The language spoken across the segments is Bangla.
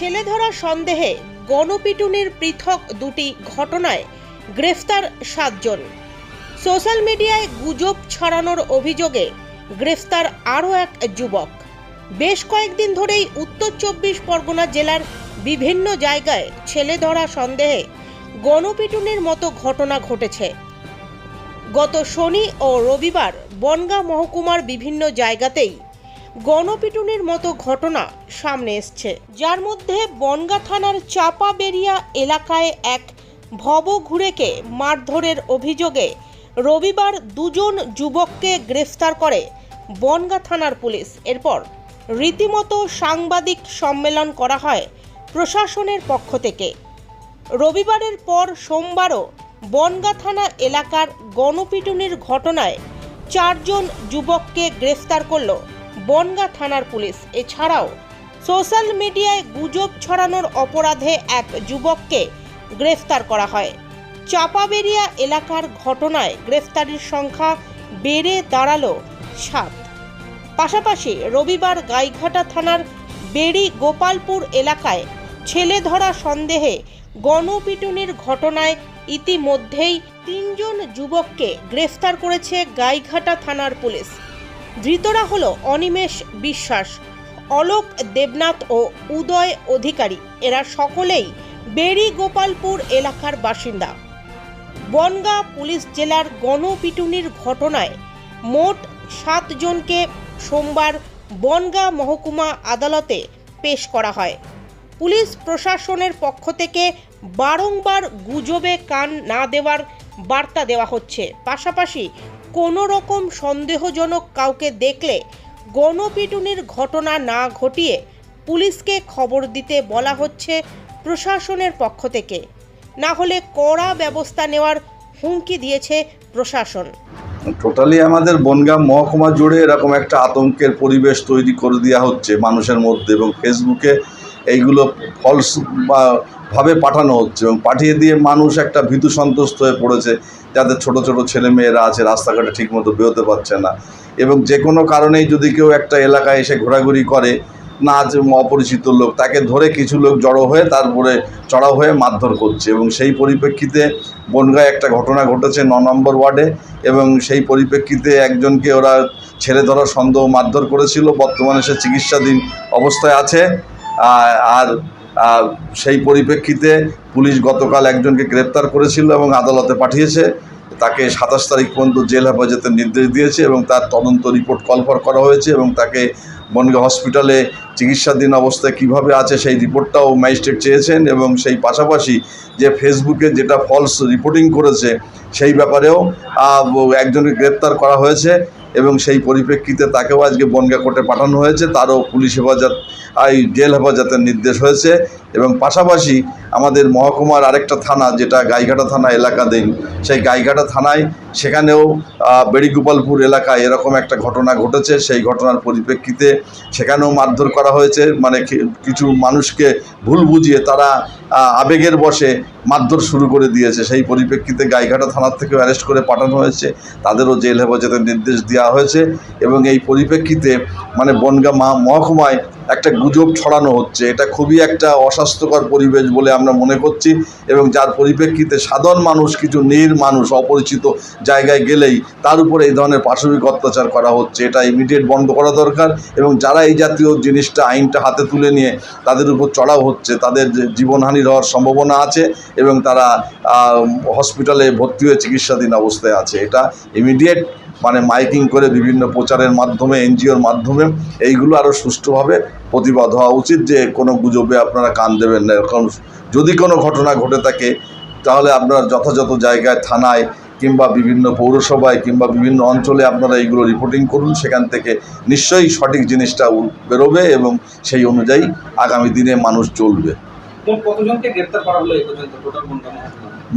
ছেলে ধরা সন্দেহে গণপিটুনির পৃথক দুটি ঘটনায় গ্রেফতার সাতজন। সোশ্যাল মিডিয়ায় গুজব ছড়ানোর অভিযোগে গ্রেফতার আরও এক যুবক। বেশ কয়েকদিন ধরেই উত্তর চব্বিশ পরগনা জেলার বিভিন্ন জায়গায় ছেলে ধরা সন্দেহে গণপিটুনির মতো ঘটনা ঘটেছে। গত শনি ও রবিবার বনগাঁ মহকুমার বিভিন্ন জায়গাতেই গণপিটুনির মতো ঘটনা সামনে এসছে। যার মধ্যে বনগাঁ থানার চাপাবেরিয়া এলাকায় এক ভব ঘুরেকে মারধরের অভিযোগে রবিবার দুজন যুবককে গ্রেফতার করে বনগাঁ থানার পুলিশ। এরপর রীতিমতো সাংবাদিক সম্মেলন করা হয় প্রশাসনের পক্ষ থেকে। রবিবারের পর সোমবারও বনগাঁ থানা এলাকার গণপিটুনির ঘটনায় চারজন যুবককে গ্রেফতার করল বনগাঁ থানার পুলিশ। এছাড়াও সোশ্যাল মিডিয়ায় গুজব ছড়ানোর অপরাধে এক যুবককে গ্রেফতার করা হয়। চাপাবেরিয়া এলাকার ঘটনায় গ্রেফতারির সংখ্যা বেড়ে দাঁড়াল সাত। পাশাপাশি রবিবার গাইঘাটা থানার বেড়ি গোপালপুর এলাকায় ছেলে ধরা সন্দেহে গণপিটুনির ঘটনায় ইতিমধ্যেই তিনজন যুবককে গ্রেফতার করেছে গাইঘাটা থানার পুলিশ। ধৃতরা হল অনিমেষ বিশ্বাস, অলোক দেবনাথ ও উদয় অধিকারী। এরা সকলেই বেড়ি গোপালপুর এলাকার বাসিন্দা। বনগাঁ পুলিশ জেলার গণপিটুনির ঘটনায় মোট সাতজনকে সোমবার বনগাঁ মহকুমা আদালতে পেশ করা হয়। পুলিশ প্রশাসনের পক্ষ থেকে বারংবার গুজবে কান না দেওয়ার বার্তা দেওয়া হচ্ছে। পাশাপাশি কোনো রকম সন্দেহজনক কাউকে দেখলে গণপিটুনির ঘটনা না ঘটিয়ে পুলিশকে খবর দিতে বলা হচ্ছে প্রশাসনের পক্ষ থেকে। না হলে কড়া ব্যবস্থা নেওয়ার হুমকি দিয়েছে প্রশাসন। টোটালি আমাদের বনগাঁ মহকুমা জুড়ে এরকম একটা আতঙ্কের পরিবেশ তৈরি করে দেওয়া হচ্ছে মানুষের মধ্যে এবং ফেসবুকে এইগুলো ফলস বা ভাবে পাঠানো হচ্ছে এবং পাঠিয়ে দিয়ে মানুষ একটা ভীতু সন্তুষ্ট হয়ে পড়েছে, যাদের ছোট ছোট ছেলে মেয়েরা আছে, রাস্তাঘাটে ঠিকমতো বেরোতে পারছে না। এবং যে কোনো কারণেই যদি কেউ একটা এলাকায় এসে ঘোরাঘুরি করে, না অপরিচিত লোক, তাকে ধরে কিছু লোক জড়ো হয়ে তারপরে চড়াও হয়ে মারধর করছে এবং সেই পরিপ্রেক্ষিতে বনগায় একটা ঘটনা ঘটেছে ন নম্বর ওয়ার্ডে এবং সেই পরিপ্রেক্ষিতে একজনকে ওরা ছেড়ে ধরার সন্দেহ মারধর করেছিল, বর্তমানে সে চিকিৎসাধীন অবস্থায় আছে। আর সেই পরিপ্রেক্ষিতে পুলিশ গতকাল একজনকে গ্রেপ্তার করেছিল এবং আদালতে পাঠিয়েছে। তাকে সাতাশ তারিখ পর্যন্ত জেল হেফাজতের নির্দেশ দিয়েছে এবং তার তদন্ত রিপোর্ট কলফর করা হয়েছে এবং তাকে বনগাঁ হসপিটালে চিকিৎসাধীন অবস্থায় কীভাবে আছে সেই রিপোর্টটাও ম্যাজিস্ট্রেট চেয়েছেন এবং সেই পাশাপাশি যে ফেসবুকে যেটা ফলস রিপোর্টিং করেছে সেই ব্যাপারেও একজনকে গ্রেপ্তার করা হয়েছে। এবং সেই পরিপ্রেক্ষিতে তাকেও আজকে বনগা কোর্টে পাঠানো হয়েছে। তারও পুলিশ হেফাজত এই জেল হেফাজতের নির্দেশ হয়েছে। এবং পাশাপাশি আমাদের মহকুমার আরেকটা থানা, যেটা গাইঘাটা থানা এলাকাধীন সেই গাইঘাটা থানায় সেখানেও বেড়িগোপালপুর এলাকায় এরকম একটা ঘটনা ঘটেছে। সেই ঘটনার পরিপ্রেক্ষিতে সেখানেও মারধর করা হয়েছে। মানে কিছু মানুষকে ভুল বুঝিয়ে তারা আবেগের বশে মারধর শুরু করে দিয়েছে। সেই পরিপ্রেক্ষিতে গাইঘাটা থানার থেকে অ্যারেস্ট করে পাঠানো হয়েছে। তাদেরও জেল হেফাজতের নির্দেশ দেওয়া হয়েছে এবং এই পরিপ্রেক্ষিতে মানে বনগাঁ মহকুমায় একটা গুজব ছড়ানো হচ্ছে। এটা খুবই একটা অস্বাস্থ্যকর পরিবেশ বলে আমরা মনে করছি এবং যার পরিপ্রেক্ষিতে সাধারণ মানুষ, কিছু নীর মানুষ, অপরিচিত জায়গায় গেলেই তার উপরে এই ধরনের পাশবিক অত্যাচার করা হচ্ছে। এটা ইমিডিয়েট বন্ধ করা দরকার এবং যারা এই জাতীয় জিনিসটা, আইনটা হাতে তুলে নিয়ে তাদের উপর চড়াও হচ্ছে, তাদের যে জীবনহানি হওয়ার সম্ভাবনা আছে এবং তারা হসপিটালে ভর্তি হয়ে চিকিৎসাধীন অবস্থায় আছে। এটা ইমিডিয়েট মানে মাইকিং করে বিভিন্ন প্রচারের মাধ্যমে, এনজিওর মাধ্যমে, এইগুলো আরও সুষ্ঠুভাবে প্রতিবাদ হওয়া উচিত যে কোনো গুজবে আপনারা কান দেবেন না। এরকম যদি কোনো ঘটনা ঘটে থাকে, তাহলে আপনারা যথাযথ জায়গায়, থানায় কিংবা বিভিন্ন পৌরসভায় কিংবা বিভিন্ন অঞ্চলে আপনারা এইগুলো রিপোর্টিং করুন। সেখান থেকে নিশ্চয়ই সঠিক জিনিসটা বেরোবে এবং সেই অনুযায়ী আগামী দিনে মানুষ চলবে। কতজনকে গ্রেপ্তার করা হলো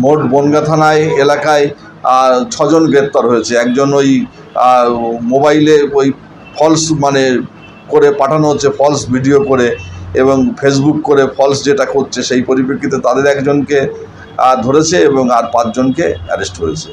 মোট বনগা থানায়, এলাকায় ছজন গ্রেপ্তার হয়েছে। একজন ওই মোবাইলে ওই ফলস মানে করে পাঠানো হচ্ছে ফলস ভিডিও করে এবং ফেসবুক করে ফলস যেটা করছে সেই পরিপ্রেক্ষিতে তাদের একজনকে ধরেছে এবং আর পাঁচজনকে অ্যারেস্ট হয়েছে